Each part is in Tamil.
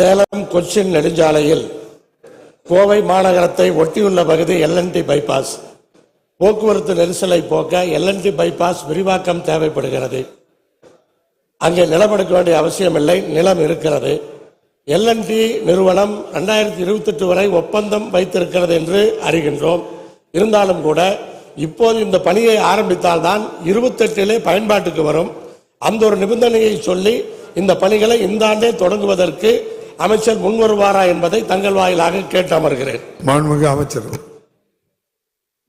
சேலம் கொச்சின் நெடுஞ்சாலையில் கோவை மாநகரத்தை ஒட்டியுள்ள பகுதி எல்என்டி பைபாஸ் போக்குவரத்து நெரிசலை போக்க எல்என்டி பைபாஸ் விரிவாக்கம் தேவைப்படுகிறது. அங்கே நிலம் எடுக்க வேண்டிய அவசியமில்லை நிலம் இருக்கிறது. எல்என்டி நிறுவனம் ரெண்டாயிரத்தி இருபத்தெட்டு வரை ஒப்பந்தம் வைத்திருக்கிறது என்று அறிகின்றோம். இருந்தாலும் கூட இப்போது இந்த பணியை ஆரம்பித்தால்தான் இருபத்தெட்டிலே பயன்பாட்டுக்கு வரும். அந்த ஒரு நிபந்தனையை சொல்லி இந்த பணிகளை இந்த ஆண்டே தொடங்குவதற்கு அமைச்சர் முன்வருவாரா என்பதை தங்கள் வாயிலாக கேட்டு அமர்கிறேன். மாண்புமிகு அமைச்சர்.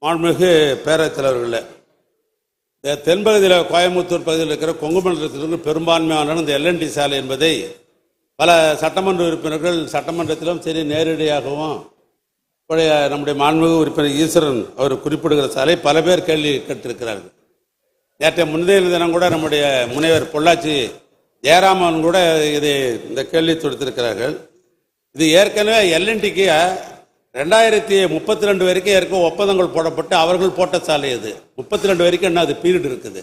மாண்புமிகு பேரவைத் தலைவர்களே இந்த தென்பகுதியில் கோயம்புத்தூர் பகுதியில் இருக்கிற கொங்கு மண்டலத்திலிருந்து பெரும்பான்மையான இந்த எல்என்டி சாலை என்பதை பல சட்டமன்ற உறுப்பினர்கள் சட்டமன்றத்திலும் சரி நேரடியாகவும் நம்முடைய மாண்புமிகு உறுப்பினர் ஈஸ்வரன் அவர் குறிப்பிடுகிற சாலை பல பேர் கேள்வி கேட்டிருக்கிறார்கள். நேற்றைய முந்தைய தினம் கூட நம்முடைய முனைவர் பொள்ளாச்சி ஜெயராமன் கூட இது இந்த கேள்வி தொடுத்திருக்கிறார்கள். இது ஏற்கனவே எல்என்டிக்கு ரெண்டாயிரத்தி முப்பத்தி ரெண்டு வரைக்கும் இருக்க ஒப்பந்தங்கள் போடப்பட்டு அவர்கள் போட்ட சாலை இது முப்பத்தி ரெண்டு வரைக்கும் என்ன அது பீரியட் இருக்குது.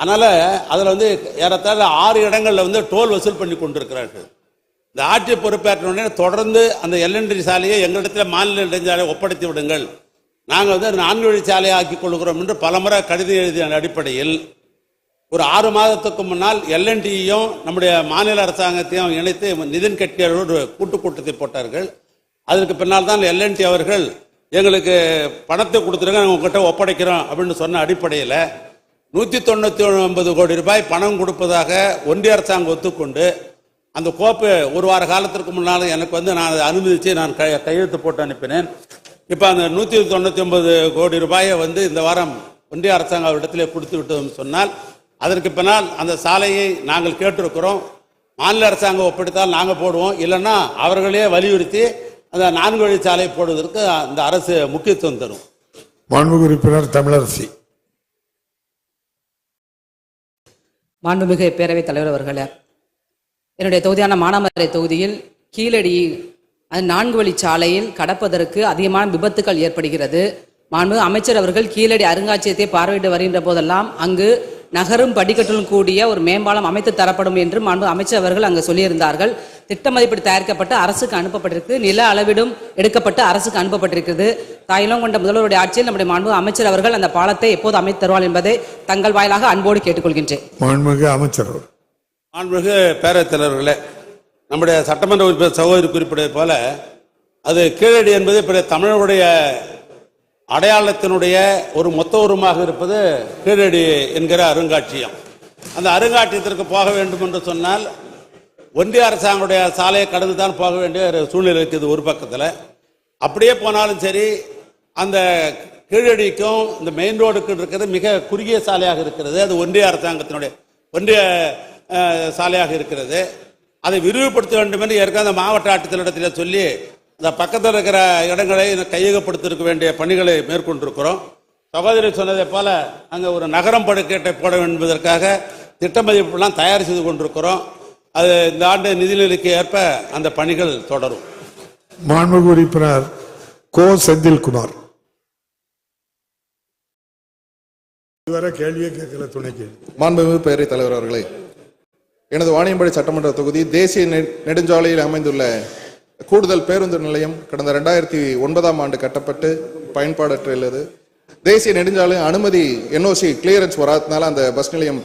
அதனால் அதில் வந்து ஏறத்தாழ ஆறு இடங்களில் வந்து டோல் வசூல் பண்ணி கொண்டிருக்கிறார்கள். இந்த ஆட்சி பொறுப்பேற்றவுடனே தொடர்ந்து அந்த எல்என்டி சாலையை எங்களிடத்தில் மாநில நெடுஞ்சாலை ஒப்படைத்து விடுங்கள். நாங்கள் வந்து நான்கு வழி சாலையை ஆக்கி கொள்கிறோம் என்று பலமுறை கடிதம் எழுதிய அடிப்படையில் ஒரு ஆறு மாதத்துக்கு முன்னால் எல்என்டியையும் நம்முடைய மாநில அரசாங்கத்தையும் இணைத்து நிதின் கட்கரியோடு ஒரு கூட்டு கூட்டத்தை போட்டார்கள். அதற்கு பின்னால் தான் எல்என்டி அவர்கள் எங்களுக்கு பணத்தை கொடுத்துருங்க நாங்கள் உங்ககிட்ட ஒப்படைக்கிறோம் அப்படின்னு சொன்ன அடிப்படையில் நூற்றி தொண்ணூற்றி ஒன்பது கோடி ரூபாய் பணம் கொடுப்பதாக ஒன்றிய அரசாங்கம் ஒத்துக்கொண்டு அந்த கோப்பு ஒரு வார காலத்திற்கு முன்னால் எனக்கு வந்து நான் அதை அனுமதித்து நான் கை கையெழுத்து போட்டு அனுப்பினேன். இப்போ அந்த நூற்றி தொண்ணூற்றி ஒன்பது கோடி ரூபாயை வந்து இந்த வாரம் ஒன்றிய அரசாங்கம் இடத்திலே கொடுத்து விட்டதும் சொன்னால் அதற்கு பின்னால் அந்த சாலையை நாங்கள் கேட்டிருக்கிறோம். மாநில அரசாங்கம் ஒப்படைத்தால் நாங்கள் போடுவோம். இல்லைன்னா அவர்களே வலியுறுத்தி அந்த நான்கு வழி சாலை போடுவதற்கு அந்த அரசு முக்கியத்துவம் தரும். மாண்புமிகு உறுப்பினர் தமிழரசி. மாண்புமிகு பேரவைத் தலைவர் அவர்களே என்னுடைய தொகுதியான மானாமதுரை தொகுதியில் கீழடி அது நான்கு வழி சாலையில் கடப்பதற்கு அதிகமான விபத்துகள் ஏற்படுகிறது. மாண்புமிகு அமைச்சர் அவர்கள் கீழடி அருங்காட்சியகத்தை பார்வையிட்டு வருகின்ற போதெல்லாம் அங்கு நகரும் படிக்கட்டுடன் கூடிய ஒரு மேம்பாலம் அமைத்து தரப்படும் என்று மாண்பு அமைச்சர் அவர்கள் அங்கு சொல்லியிருந்தார்கள். திட்ட மதிப்பீடு தயாரிக்கப்பட்டு அரசுக்கு அனுப்பப்பட்டிருக்கு. நில அளவிடும் எடுக்கப்பட்டு அரசுக்கு அனுப்பப்பட்டிருக்கிறது. தாயிலம் கொண்ட முதல்வருடைய ஆட்சியில் நம்முடைய மாண்பு அமைச்சர் அவர்கள் அந்த பாலத்தை எப்போது அமைத்து தருவார் என்பதை தங்கள் வாயிலாக அன்போடு கேட்டுக்கொள்கின்றேன். மாண்புமிகு அமைச்சர் மாண்புமிகு பேரவைத் தலைவர்களே நம்முடைய சட்டமன்ற உறுப்பினர் சகோதரி குறிப்பிட்டது போல அது கீழடி என்பது இப்ப தமிழருடைய அடையாளத்தினுடைய ஒரு மொத்த உருவமாக இருப்பது கீழடி என்கிற அருங்காட்சியகம் அந்த அருங்காட்சியகத்திற்கு போக வேண்டும் என்று சொன்னால் ஒன்றிய அரசாங்கடைய சாலையை கடந்து தான் போக வேண்டிய ஒரு சூழ்நிலை இருக்குது ஒரு பக்கத்தில். அப்படியே போனாலும் சரி அந்த கீழடிக்கும் இந்த மெயின் ரோடுக்கு இருக்கிறது மிக குறுகிய சாலையாக இருக்கிறது. அது ஒன்றிய அரசாங்கத்தினுடைய ஒன்றிய சாலையாக இருக்கிறது. அதை விரிவுபடுத்த வேண்டும் என்று ஏற்கனவே அந்த மாவட்ட ஆட்சித்தலைவரிடத்தில் சொல்லி அந்த பக்கத்தில் இருக்கிற இடங்களை கையகப்படுத்திருக்க வேண்டிய பணிகளை மேற்கொண்டிருக்கிறோம். சகோதரி சொன்னதை போல அங்கே ஒரு நகரம் படுக்கேட்டை போட என்பதற்காக திட்ட மதிப்பெல்லாம் தயார் செய்து கொண்டிருக்கிறோம். அது இந்த ஆண்டு நிதிநிலைக்கு ஏற்ப அந்த பணிகள் தொடரும். மாண்புமிகு உறுப்பினர் கோ செந்தில்குமார். இதுவரை கேள்வியே கேட்கல துணை கேள்வி மாண்புமிகு பேரவைத் தலைவர் அவர்களே எனது வாணியம்பாடி சட்டமன்ற தொகுதி தேசிய நெ- நெடுஞ்சாலையில் அமைந்துள்ள கூடுதல் பேருந்து நிலையம் கடந்த ரெண்டாயிரத்தி ஒன்பதாம் ஆண்டு கட்டப்பட்டு பயன்பாடற்றுள்ளது தேசிய நெடுஞ்சாலை அனுமதி என்ஓசி கிளியரன்ஸ் வராதனால அந்த பஸ் நிலையம்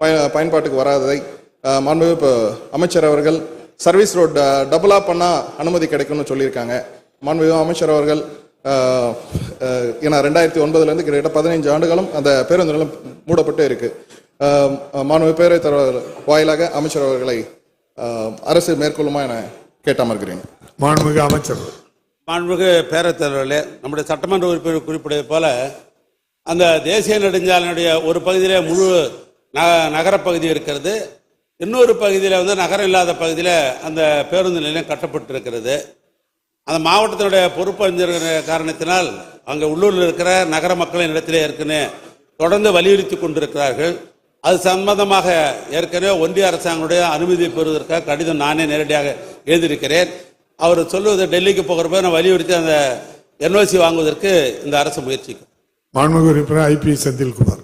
பய- பயன்பாட்டுக்கு வராததை மாண்பு அமைச்சர் அவர்கள் சர்வீஸ் ரோட் டபுளாக பண்ணால் அனுமதி கிடைக்கும்னு சொல்லியிருக்காங்க. மாண்பு அமைச்சர் அவர்கள் ஏன்னா ரெண்டாயிரத்தி ஒன்பதுலேருந்து கிட்டத்தட்ட பதினைஞ்சு ஆண்டுகளும் அந்த பேருந்து நிலையம் மூடப்பட்டு இருக்கு. மாணவ பேரவைத் தலைவர் வாயிலாக அமைச்சர் அவர்களை அரசு மேற்கொள்ளுமா என கேட்டமர்கிறேன் மாண்புமிகு அமைச்சர். மாண்புமிகு பேரவைத் தலைவர்களே நம்முடைய சட்டமன்ற உறுப்பினர் குறிப்பிட்டது போல அந்த தேசிய நெடுஞ்சாலையினுடைய ஒரு பகுதியிலே முழு ந நகரப்பகுதி இருக்கிறது. இன்னொரு பகுதியில் வந்து நகரம் இல்லாத பகுதியில் அந்த பேருந்து நிலையம் கட்டப்பட்டிருக்கிறது. அந்த மாவட்டத்தினுடைய பொறுப்பறிஞர் காரணத்தினால் அங்கே உள்ளூரில் இருக்கிற நகர மக்களின் இடத்திலே ஏற்கனவே தொடர்ந்து வலியுறுத்தி கொண்டிருக்கிறார்கள். அது சம்பந்தமாக ஏற்கனவே ஒன்றிய அரசாங்கனுடைய அனுமதி பெறுவதற்காக கடிதம் நானே நேரடியாக எழுதியிருக்கிறேன். அவர் சொல்லுவது டெல்லிக்கு போகிறப்ப நான் வலியுறுத்தி அந்த என்ஓசி வாங்குவதற்கு இந்த அரசு முயற்சிக்கும். மாண்புமிகு உறுப்பினர் ஐ பி செந்தில்குமார்.